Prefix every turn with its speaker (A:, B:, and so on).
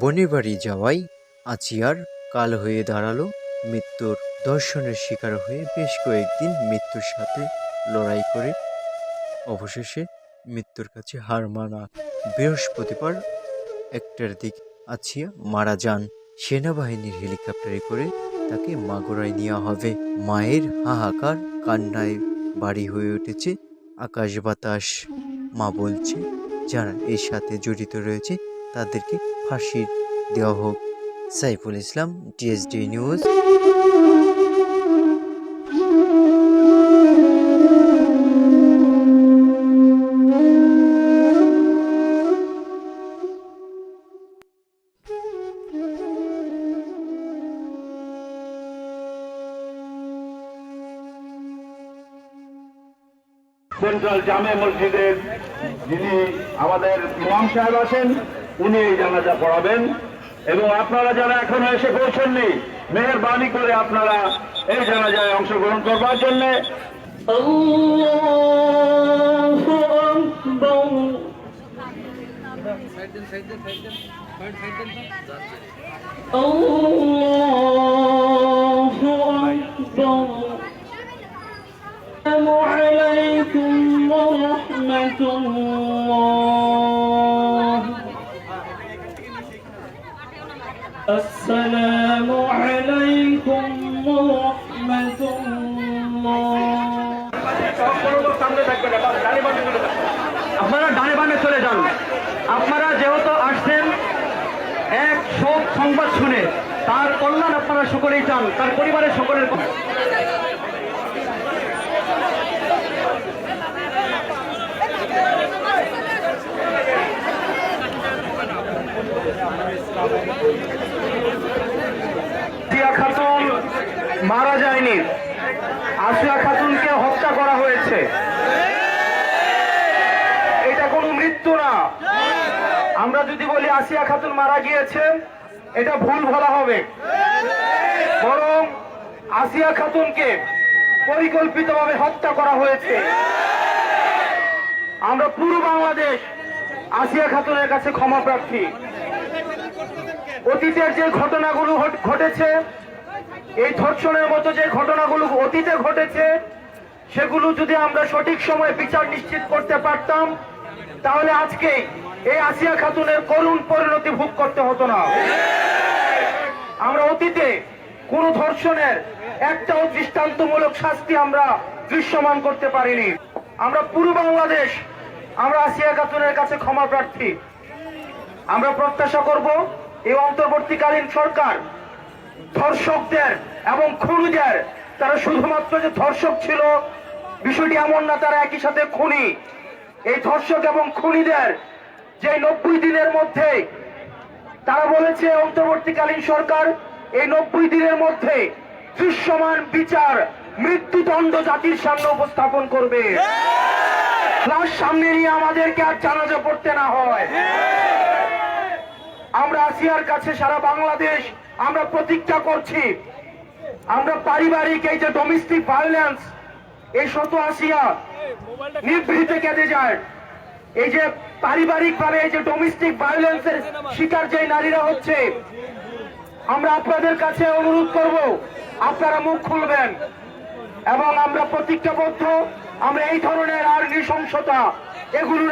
A: বনের বাড়ি যাওয়াই আচিয়ার কাল হয়ে দাঁড়াল মৃত্যুর দর্শনের শিকার হয়ে বেশ কয়েকদিন মৃত্যুর সাথে লড়াই করে। অবশেষে মৃত্যুর কাছে হার মানা বৃহস্পতিবার একটার দিক আছিয়া মারা যান। সেনাবাহিনীর হেলিকপ্টারে করে তাকে মাগুরায় নেওয়া হবে। মায়ের হাহাকার কান্নায় বাড়ি হয়ে উঠেছে আকাশ বাতাস। মা বলছে, যারা এর সাথে জড়িত রয়েছে তাদেরকে ফাঁসি দেওয়া হোক। Saiful Islam TSD news
B: central জামে মসজিদের যিনি আমাদের ইমাম সাহেব আছেন উনি এই জানাজা পড়াবেন এবং আপনারা যারা এখনো এসে পৌঁছননি মেহরবানি করে আপনারা এই জানাজায় অংশগ্রহণ করবার জন্য
C: الله أكبر الله أكبر السلام عليكم ورحمة الله السلام عليكم ورحمة الله
B: সামনে থাকবেন আপনারা ডানে বামে চলে যান আপনারা যেহেতু আসছেন এক শোক সংবাদ শুনে তার কল্যাণ আপনারা সকলেই চান তার পরিবারের সকলের মারা যায়নি। আসিয়া খাতুনকে হত্যা করা হয়েছে। এটা কোনো মৃত্যু না। আমরা যদি বলি আসিয়া খাতুন মারা গিয়েছে, এটা ভুল বলা হবে। বরং আসিয়া খাতুনকে পরিকল্পিতভাবে হত্যা করা হয়েছে। আমরা পুরো বাংলাদেশ আসিয়া খাতুনের কাছে ক্ষমা প্রার্থী। অতীতের যে ঘটনাগুলো ঘট- ঘটেছে এই ধর্ষণের মতো যে ঘটনাগুলো অতীতে ঘটেছে, সেগুলো যদি আমরা সঠিক সময়ে বিচার নিশ্চিত করতে পারতাম, তাহলে আজকে এই আসিয়া খাতুনের করুণ পরিণতি ভোগ করতে হতো না। আমরা অতীতে কোন ধর্ষণের একটাও দৃষ্টান্তমূলক শাস্তি আমরা দৃশ্যমান করতে পারিনি। আমরা পুরো বাংলাদেশ, আমরা আসিয়া খাতুনের কাছে ক্ষমা প্রার্থী। আমরা প্রত্যাশা করব, এই অন্তর্বর্তীকালীন সরকার ধর্ষকদের এবং খুনিদের, তারা শুধুমাত্র যে ধর্ষক ছিল, বিষয়টি এমন না, তারা একই সাথে খুনি। এই ধর্ষক এবং খুনিদের যে নব্বই দিনের মধ্যে, তারা বলেছে অন্তর্বর্তীকালীন সরকার, এই নব্বই দিনের মধ্যে দৃশ্যমান বিচার মৃত্যুদণ্ড জাতির সামনে উপস্থাপন করবে। সামনে নিয়ে আমাদেরকে আর জানাজা পড়তে না হয়। আমরা আসিয়ার কাছে সারা বাংলাদেশ আমরা প্রতিজ্ঞা করছি। আমরা পারিবারিক এই যে ডোমেস্টিক ভায়োলেন্স এই শত আসিয়া নিভৃতে কেঁদে যায়। এই যে পারিবারিক ভাবে এই যে ডোমেস্টিক ভায়োলেন্সের শিকার যে নারীরা হচ্ছে, আমরা আপনাদের কাছে অনুরোধ করব, আপনারা মুখ খুলবেন এবং আমরা প্রতিজ্ঞাবদ্ধ। আমরা এই ধরনের আর নৃশংসতা এগুলো